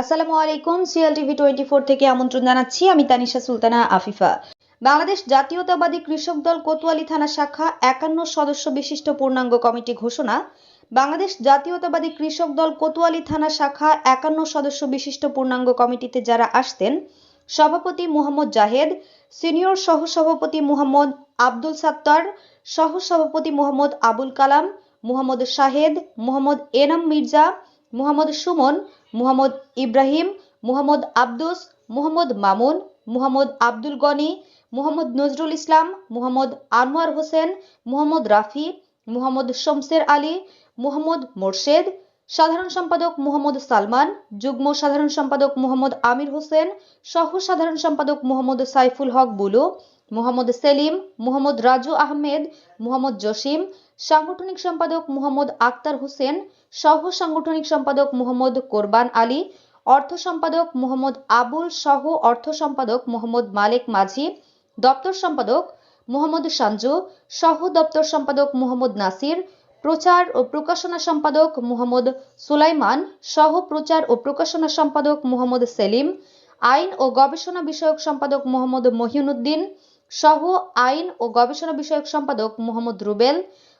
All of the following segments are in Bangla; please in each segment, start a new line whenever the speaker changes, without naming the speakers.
আসসালামু আলাইকুম সিএল টিভি টোয়েন্টি ফোর থেকে আমন্ত্রণ জানাচ্ছি। আমি তানিশা সুলতানা, আফিফা। বাংলাদেশ জাতীয়তাবাদী কৃষক দল কোতোয়ালি থানা শাখা একান্ন সদস্য বিশিষ্ট পূর্ণাঙ্গ কমিটি ঘোষণা, বাংলাদেশ জাতীয়তাবাদী কৃষক দল কোতোয়ালি থানা শাখা একান্ন সদস্য বিশিষ্ট পূর্ণাঙ্গ কমিটিতে যারা আসতেন, সভাপতি মোহাম্মদ জাহেদ, সিনিয়র সহসভাপতি মোহাম্মদ আব্দুল সাত্তার, সহসভাপতি মোহাম্মদ আবুল কালাম, মোহাম্মদ শাহেদ, মোহাম্মদ এনাম মির্জা, মোহাম্মদ সুমন মোহাম্মদ ইব্রাহিম, মোহাম্মদ আব্দুস, মোহাম্মদ মামুন, মোহাম্মদ আব্দুল গনি, মোহাম্মদ নজরুল ইসলাম, মোহাম্মদ আনোয়ার হোসেন, মোহাম্মদ রাফি, মোহাম্মদ শমসের আলী, মোহাম্মদ মোরশেদ, সাধারণ সম্পাদক মোহাম্মদ সালমান, যুগ্ম সাধারণ সম্পাদক মোহাম্মদ আমির হোসেন, সহ সাধারণ সম্পাদক মোহাম্মদ সাইফুল হক বুলু, মোহাম্মদ সেলিম, মোহাম্মদ রাজু আহমেদ, মোহাম্মদ জসিম সাংগঠনিক সম্পাদক মোহাম্মদ আক্তার হোসেন সহ সাংগঠনিক সম্পাদক মোহাম্মদ কোরবান আলী অর্থ সম্পাদক মোহাম্মদ আবুল সহ অর্থ সম্পাদক মোহাম্মদ মালেক মাঝি দপ্তর সম্পাদক মোহাম্মদ সাঞ্জু সহ দপ্তর সম্পাদক মোহাম্মদ নাসির প্রচার ও প্রকাশনা সম্পাদক মোহাম্মদ সুলাইমান সহ প্রচার ও প্রকাশনা সম্পাদক মোহাম্মদ সেলিম আইন ও গবেষণা বিষয়ক সম্পাদক মোহাম্মদ মহিউদ্দিন সহ আইন ও গবেষণা বিষয়ক সম্পাদক মোহাম্মদ রুবেল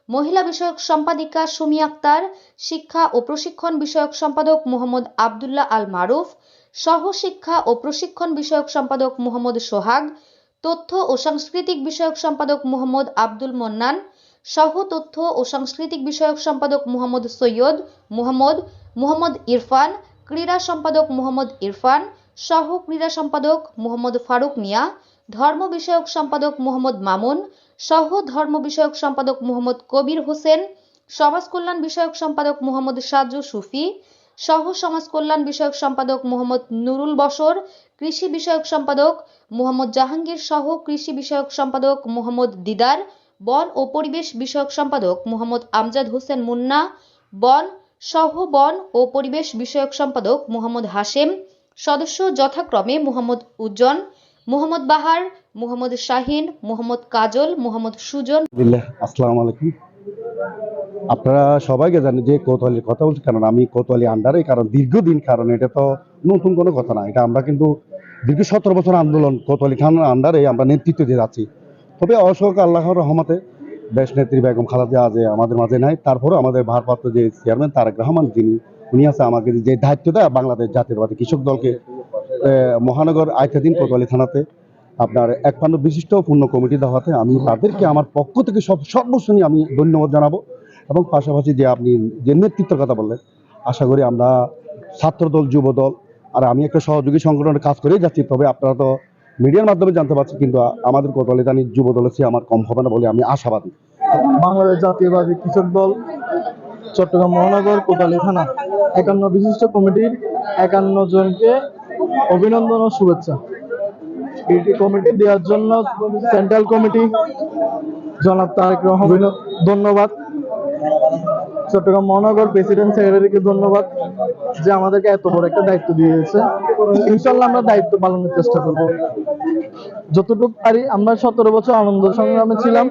মহিলা বিষয়ক সম্পাদিকা সুমি আক্তার, শিক্ষা ও প্রশিক্ষণ বিষয়ক সম্পাদক মোহাম্মদ আবদুল্লাহ আল মারুফ, সহ শিক্ষা ও প্রশিক্ষণ বিষয়ক সম্পাদক মোহাম্মদ সোহাগ, তথ্য ও সাংস্কৃতিক বিষয়ক সম্পাদক মোহাম্মদ আব্দুল মন্নান, সহ তথ্য ও সাংস্কৃতিক বিষয়ক সম্পাদক মোহাম্মদ সৈয়দ মোহাম্মদ মোহাম্মদ ইরফান, ক্রীড়া সম্পাদক মোহাম্মদ ইরফান, সহ ক্রীড়া সম্পাদক মোহাম্মদ ফারুক মিয়া ধর্ম বিষয়ক সম্পাদক মোহাম্মদ মামুন, সহ ধর্ম বিষয়ক সম্পাদক মোহাম্মদ কবির হোসেন সমাজ কল্যাণ বিষয়ক সম্পাদক মোহাম্মদ সাজু সুফি, সহ সমাজ কল্যাণ বিষয়ক সম্পাদক মোহাম্মদ নুরুল বশর, কৃষি বিষয়ক সম্পাদক মোহাম্মদ জাহাঙ্গীর সহ কৃষি বিষয়ক সম্পাদক মোহাম্মদ দিদার, বন ও পরিবেশ বিষয়ক সম্পাদক মোহাম্মদ আমজাদ হোসেন মুন্না, বন, সহ বন ও পরিবেশ বিষয়ক সম্পাদক মোহাম্মদ হাশেম, সদস্য যথাক্রমে মোহাম্মদ উজ্জ্বল মোহাম্মদ বাহার, মোহাম্মদ শাহিন, মোহাম্মদ কাজল, মোহাম্মদ সুজন।
আসসালামু আলাইকুম। আপনারা সবাইকে জানেন যে কোতোয়ালির কথা বলছি, কারণ আমি কোতোয়ালি আন্ডারে কারণ দীর্ঘদিন কারণ এটা তো নতুন কোনো কথা না। এটা আমরা কিন্তু দীর্ঘ সতেরো বছর আন্দোলন কোতোয়ালি খানের আন্ডারে আমরা নেতৃত্ব দিয়ে যাচ্ছি। তবে অশোক আল্লাহর রহমতে দেশ নেত্রী বেগম খালাদা আজে আমাদের মাঝে নাই, তারপরেও আমাদের ভারপ্রাপ্ত যে চেয়ারম্যান তারেক রহমান, যিনি, উনি আছে আমাকে যে দায়িত্ব দেয় বাংলাদেশ জাতীয়তাবাদী কৃষক দলকে মহানগর আইতাদিন কোতোয়ালি থানাতে আপনার এক পান্ন বিশিষ্ট পূর্ণ কমিটি দেওয়াতে আমি তাদেরকে আমার পক্ষ থেকে সব সর্বশ্রেণী আমি ধন্যবাদ জানাব এবং পাশাপাশি যে আপনি যে নেতৃত্বের কথা বললেন, আশা করি আমরা ছাত্রদল, যুবদল আর আমি একটা সহযোগী সংগঠনের কাজ করেই যাচ্ছি, তবে আপনারা তো মিডিয়ার মাধ্যমে জানতে পারছি কিন্তু আমাদের কোতোয়ালি জানি যুবদলের চেয়ে আমার কম হবে না বলে আমি আশাবাদী।
বাংলাদেশ জাতীয়বাদী কৃষক দল, চট্টগ্রাম মহানগর কোটালী থানা একান্ন বিশিষ্ট কমিটির একান্ন জনকে অভিনন্দন ও শুভেচ্ছা। এটি কমিটি দেওয়ার জন্য সেন্ট্রাল কমিটি জনাব তারেক রহমান ধন্যবাদ। চট্টগ্রাম মহানগর প্রেসিডেন্ট সেক্রেটারিকে ধন্যবাদ যে আমাদেরকে এত বড় একটা দায়িত্ব দিয়েছে। ইনশাল্লাহ আমরা দায়িত্ব পালনের চেষ্টা করব। যতটুকু পারি আমরা সতেরো বছর আনন্দ সংগ্রামে ছিলাম।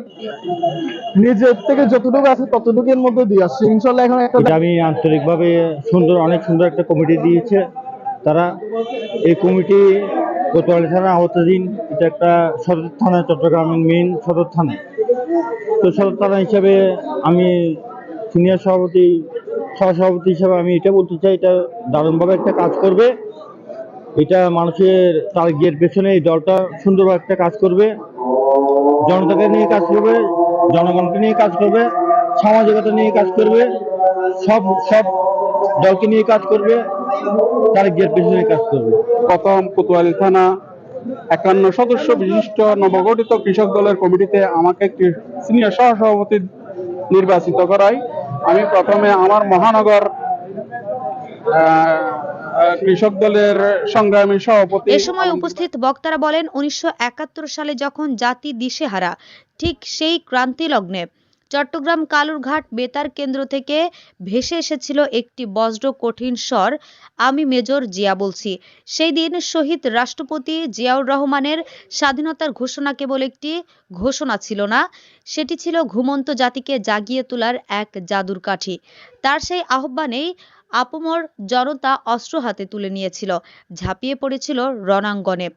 নিজের থেকে যতটুকু আছে ততটুকুর মধ্যে দিয়ে আসছি। ইনশাল্লাহ এখন একটা
এটা আমি আন্তরিকভাবে সুন্দর অনেক সুন্দর একটা কমিটি দিয়েছে। তারা এই কমিটি কোতোয়ালি থানা আওতাধীন, এটা একটা সদর থানা চট্টগ্রামের মেইন সদর থানা। তো সদর থানা হিসাবে আমি সিনিয়র সভাপতি, সহসভাপতি হিসাবে আমি এটা বলতে চাই, এটা দারুণভাবে একটা কাজ করবে। এটা মানুষের টার্গেট পেছনে এই দলটা সুন্দরভাবে একটা কাজ করবে। জনতাকে নিয়ে কাজ করবে, জনগণকে নিয়ে কাজ করবে, সামাজিকতা নিয়ে কাজ করবে, সব সব দলকে নিয়ে কাজ করবে। তার গেট পেছনে কাজ করবে।
প্রথম কোতোয়ালি থানা একান্ন সদস্য বিশিষ্ট নবগঠিত কৃষক দলের কমিটিতে আমাকে একটি সিনিয়র সহসভাপতি নির্বাচিত করায়। আমি প্রথমে আমার মহানগর কৃষক দলের সংগ্রামী সভাপতি
এ সময় উপস্থিত বক্তারা বলেন উনিশশো একাত্তর সালে যখন জাতি দিশেহারা ঠিক সেই ক্রান্তি লগ্নে চট্টগ্রাম কালুরঘাট বেতার কেন্দ্র থেকে ভেসে এসেছিল একটি বজ্র কঠিন স্বর। আমি মেজর জিয়া বলছি। সেই দিন শহীদ রাষ্ট্রপতি জিয়াউর রহমানের স্বাধীনতার ঘোষণা কেবল একটি ঘোষণা ছিল না, সেটি ছিল ঘুমন্ত জাতিকে জাগিয়ে তোলার এক জাদুর কাঠি। তার সেই আহ্বানেই আপমর জনতা অস্ত্র হাতে তুলে নিয়েছিল। ঝাঁপিয়ে পড়েছিল রণাঙ্গনে।